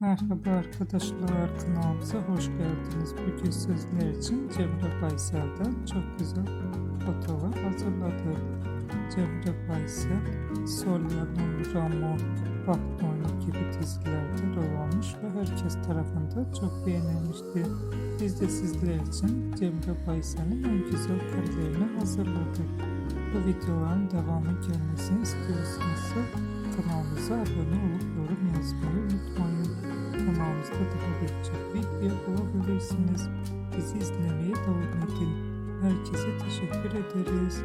Merhaba arkadaşlar kanalımıza hoş geldiniz. Bugün sizler için Cemre Baysel'den çok güzel fotoğraf hazırladık. Cemre Baysel, Solya'nın Ramo, Bahtoni gibi dizilerde rol almış ve herkes tarafından çok beğenilmişti. Biz de sizler için Cemre Baysel'in en güzel kariyerini hazırladık. Bu videoların devamı gelmesini istiyorsanız kanalımıza abone olup yorum yazmayı unutmayın. Kanalımızda daha birçok video bulabilirsiniz. Bizi izlemeye devam edin. Herkese teşekkür ederiz.